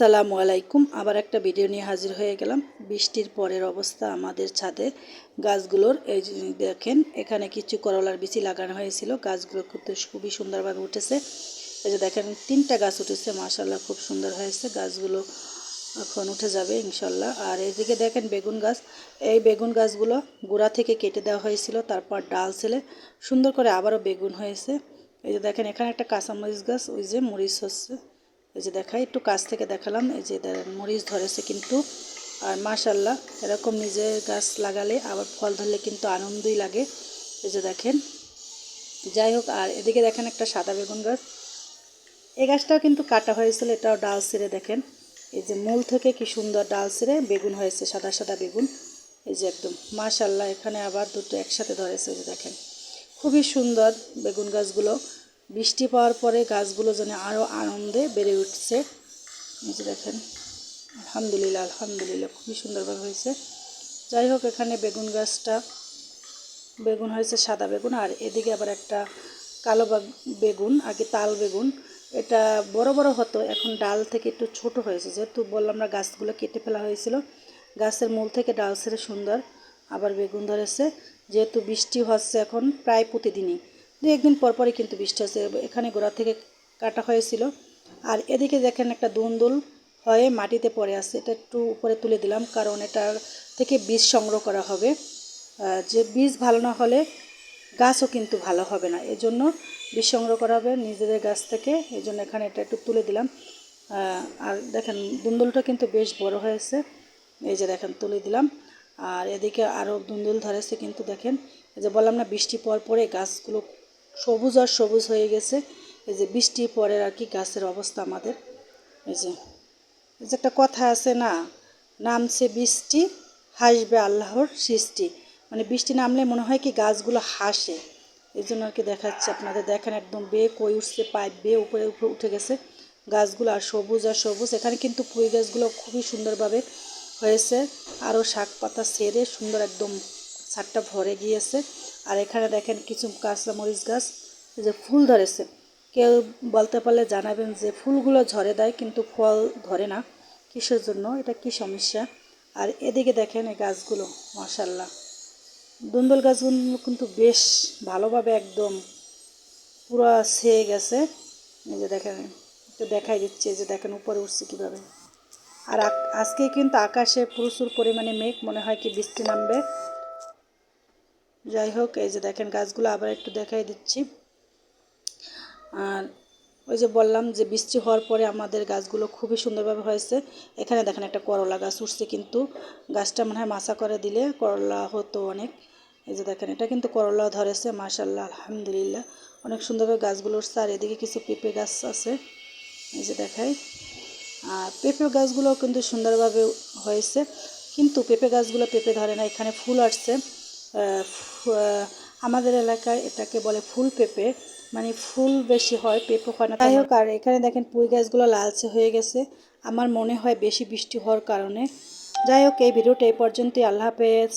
আসসালামু আলাইকুম। আবার একটা ভিডিও নিয়ে হাজির হয়ে গেলাম। বৃষ্টির পরের অবস্থা আমাদের ছাদে। গাছগুলোর, এই দেখেন, এখানে কিছু করলার বিচি লাগানো হয়েছিল। গাছগুলো খুবই সুন্দরভাবে উঠেছে। এই যে দেখেন, তিনটা গাছ উঠেছে। মাশাল্লাহ খুব সুন্দর হয়েছে। গাছগুলো এখন উঠে যাবে ইনশাল্লাহ আর এইদিকে দেখেন বেগুন গাছ। এই বেগুন গাছগুলো গোড়া থেকে কেটে দেওয়া হয়েছিল, তারপর ডাল ছেলে। সুন্দর করে আবারও বেগুন হয়েছে। এই যে দেখেন, এখানে একটা কাঁচামরিচ গাছ, ওই যে মরিচ হচ্ছে। এই যে দেখাই, একটু কাছ থেকে দেখালাম। এই যে মরিচ ধরেছে কিন্তু। আর মাশাল্লাহ এরকম নিজের গাছ লাগালে আবার ফল ধরলে কিন্তু আনন্দই লাগে। এই যে দেখেন, যাই হোক, আর এদিকে দেখেন একটা সাদা বেগুন গাছ। এই গাছটাও কিন্তু কাটা হয়েছিল, এটাও ডাল ছিঁড়ে, দেখেন। এই যে মূল থেকে কি সুন্দর ডাল ছিঁড়ে বেগুন হয়েছে, সাদা সাদা বেগুন। এই যে একদম মাশাল্লাহ এখানে আবার দুটো একসাথে ধরেছে, এই যে দেখেন। খুবই সুন্দর বেগুন গাছগুলো। বৃষ্টি পাওয়ার পরে গাছগুলো যেন আরও আনন্দে বেড়ে উঠছে। যে দেখেন, আলহামদুলিল্লাহ আলহামদুলিল্লাহ, খুবই সুন্দরভাবে হয়েছে। যাই হোক, এখানে বেগুন গাছটা, বেগুন হয়েছে সাদা বেগুন, আর এদিকে আবার একটা কালো বাগ- বেগুন, আগে তাল বেগুন। এটা বড় বড় হতো, এখন ডাল থেকে একটু ছোট হয়েছে। যেহেতু বললাম না, গাছগুলো কেটে ফেলা হয়েছিল, গাছের মূল থেকে ডাল ছেড়ে সুন্দর আবার বেগুন ধরেছে। যেহেতু বৃষ্টি হচ্ছে এখন, প্রায় প্রতিদিনই। দু একদিন পর পরই কিন্তু বৃষ্টি হচ্ছে। এখানে গোড়া থেকে কাটা হয়েছিল। আর এদিকে দেখেন একটা দুন্দুল হয়ে মাটিতে পড়ে আছে। এটা একটু উপরে তুলে দিলাম, কারণ এটার থেকে বীজ সংগ্রহ করা হবে। যে বীজ ভালো না হলে গাছও কিন্তু ভালো হবে না। এজন্য বীজ সংগ্রহ করা হবে নিজেদের গাছ থেকে। এই জন্য এখানে এটা একটু তুলে দিলাম। আর দেখেন দুন্দুলটা কিন্তু বেশ বড় হয়েছে। এই যে দেখেন তুলে দিলাম। আর এদিকে আরও দুন্দুল ধরেছে কিন্তু দেখেন। এই যে বললাম না, বৃষ্টি পর পরে গাছগুলো সবুজ আর সবুজ হয়ে গেছে। এই যে বৃষ্টি পরে আর কি গাছের অবস্থা আমাদের। এই যে এই যে একটা কথা আছে না, নামছে বৃষ্টি, হাসবে আল্লাহর সৃষ্টি। মানে বৃষ্টি নামলে মনে হয় কি গাছগুলো হাসে। এই জন্য আর কি দেখাচ্ছে আপনাদের। দেখেন একদম বে কই উঠছে, পাইপ বে উপরে উপরে উঠে গেছে। গাছগুলো আর সবুজ আর সবুজ। এখানে কিন্তু পুঁই গাছগুলো খুবই সুন্দরভাবে হয়েছে। আরও শাক পাতা সেরে সুন্দর একদম ছাদটা ভরে গিয়েছে। আর এখানে দেখেন কিছু কাঁচামরিচ গাছ যে ফুল ধরেছে। কেউ বলতে পারলে জানাবেন যে ফুলগুলো ঝরে দেয়, কিন্তু ফল ধরে না। কিসের জন্য? এটা কি সমস্যা? আর এদিকে দেখেন এই গাছগুলো মাশাল্লাহ দুন্দল গাছগুলো কিন্তু বেশ ভালোভাবে একদম পুরো ছেয়ে গেছে। এই যে দেখেন, একটু দেখাই দিচ্ছে যে দেখেন উপরে উঠছে কীভাবে। আর আজকে কিন্তু আকাশে প্রচুর পরিমাণে মেঘ, মনে হয় কি বৃষ্টি নামবে। যাই হোক এই যে দেখেন গাছগুলো আবার একটু দেখাই দিচ্ছি। আর ওই যে বললাম যে বৃষ্টি হওয়ার পরে আমাদের গাছগুলো খুবই সুন্দরভাবে হয়েছে। এখানে দেখেন একটা করলা গাছ উঠছে কিন্তু। গাছটা মনে হয় মাছা করে দিলে করলা হতো অনেক। এই যে দেখেন, এটা কিন্তু করলা ধরেছে মাশাল্লাহ আলহামদুলিল্লাহ। অনেক সুন্দরভাবে গাছগুলো উঠছে, আর এদিকে কিছু পেঁপে গাছ আছে। এই যে দেখাই। আর পেঁপে গাছগুলো কিন্তু সুন্দরভাবে হয়েছে। কিন্তু পেঁপে গাছগুলো পেঁপে ধরে না, এখানে ফুল আসছে। আমাদের এলাকায় এটাকে বলে ফুল পেঁপে। মানে ফুল বেশি হয়, পেঁপে হয় না। যাই হোক, আর এখানে দেখেন পুঁই গাছগুলো লালচে হয়ে গেছে। আমার মনে হয় বেশি বৃষ্টি হওয়ার কারণে। যাই হোক, এই ভিডিওটা এই পর্যন্তই। আল্লাহ হাফেজ।